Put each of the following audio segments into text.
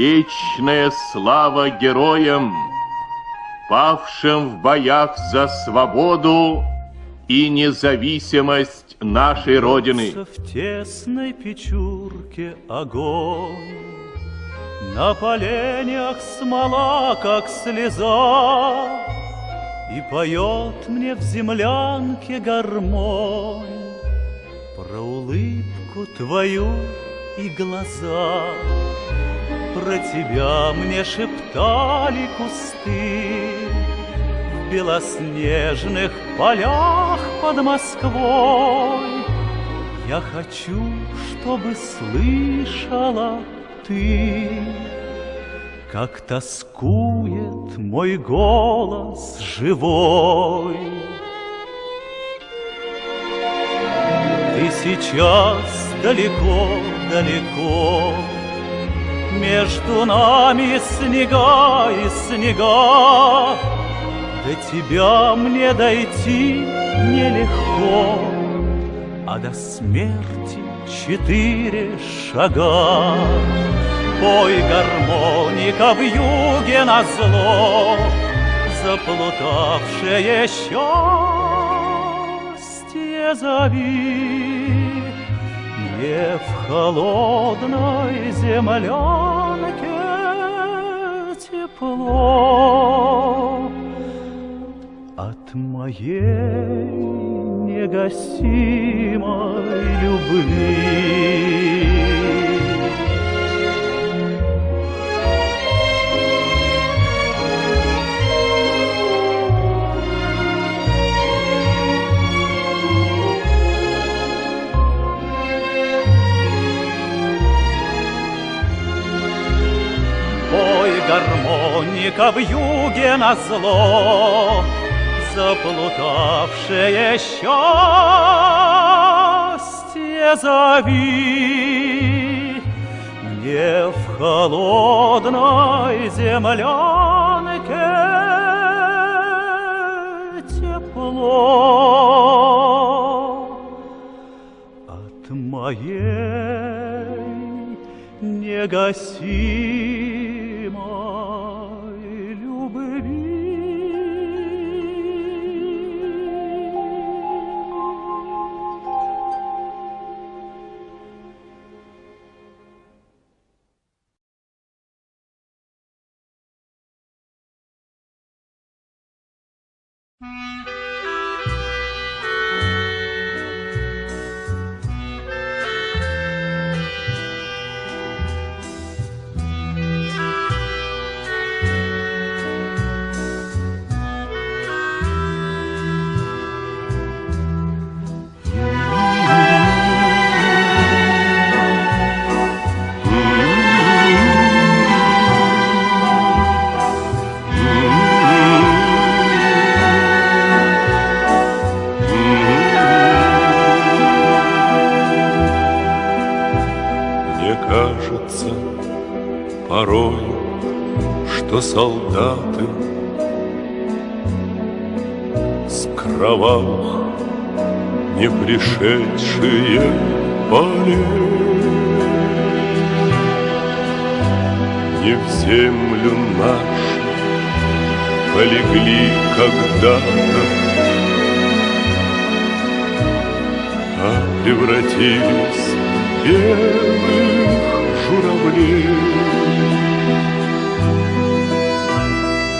Вечная слава героям, павшим в боях за свободу и независимость нашей Родины. В тесной печурке огонь, На поленях смола, как слеза, И поет мне в землянке гармонь Про улыбку твою и глаза. Про тебя мне шептали кусты В белоснежных полях под Москвой. Я хочу, чтобы слышала ты, Как тоскует мой голос живой. Ты сейчас далеко-далеко, между нами снега и снега, До тебя мне дойти нелегко, А до смерти четыре шага. Пой гармоника в юге на зло, Заплутавшее счастье зови. Не в холодной землянке тепло От моей негасимой любви. Гармоника в юге на зло, Заплутавшее счастье зови. Мне в холодной землянке тепло от моей негасимой Mm-hmm. Солдаты С кровавых не пришедшие полей. Не в землю нашу полегли когда-то А превратились в белых журавлей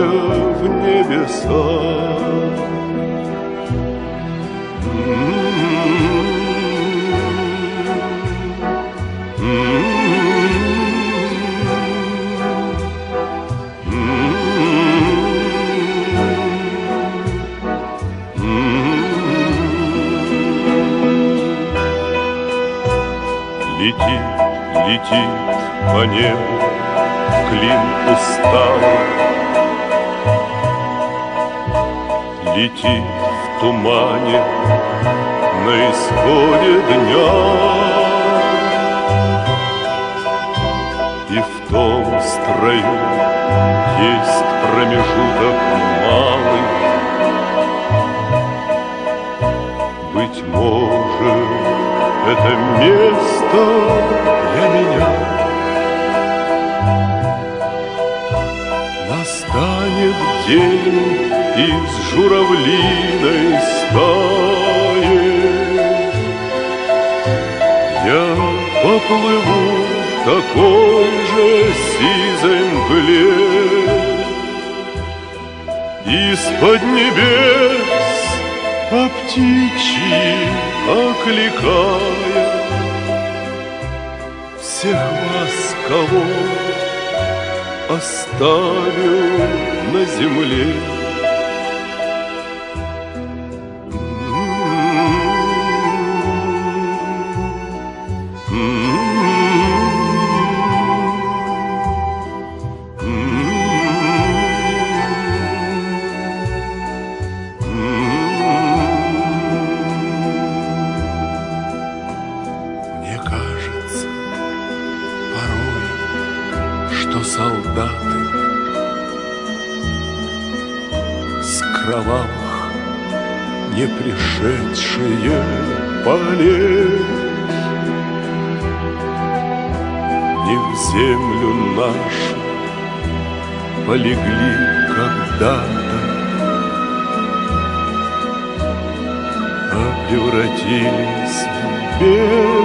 в небеса. Летит, летит по небу клин усталый Летит в тумане на исходе дня. И в том строю есть промежуток малый. Быть может, это место для меня. Настанет день из журавлиной стаи. Я поплыву такой же сизой мгле. Из-под небес по птичьи окликая Всех вас, кого оставил на земле кровавых не пришедшие полей землю нашу полегли когда-то, а превратились в журавлей.